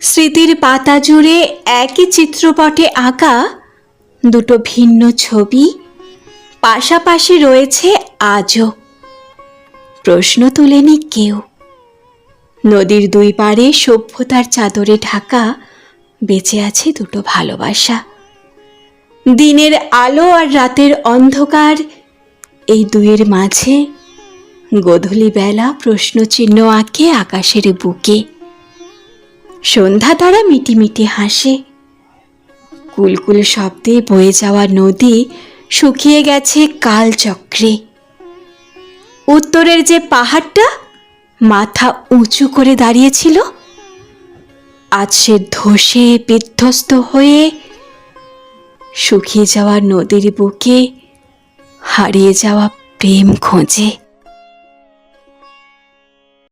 স্মৃতির পাতা জুড়ে একই চিত্রপটে আঁকা দুটো ভিন্ন ছবি, পাশাপাশি রয়েছে আজও। প্রশ্ন তোলেনি কেউ। নদীর দুই পারে সভ্যতার চাদরে ঢাকা বেঁচে আছে দুটো ভালোবাসা। দিনের আলো আর রাতের অন্ধকার, এই দুয়ের মাঝে গোধূলি বেলা প্রশ্নচিহ্ন আঁকে আকাশের বুকে। সন্ধ্যা তারা মিটিমিটি হাসে। কুলকুল শব্দে বয়ে যাওয়া নদী শুকিয়ে গেছে কালচক্রে। উত্তরের যে পাহাড়টা মাথা উঁচু করে দাঁড়িয়েছিল, আজ সে ধসে বিধ্বস্ত হয়ে শুকিয়ে যাওয়া নদীর বুকে হারিয়ে যাওয়া প্রেম খোঁজে।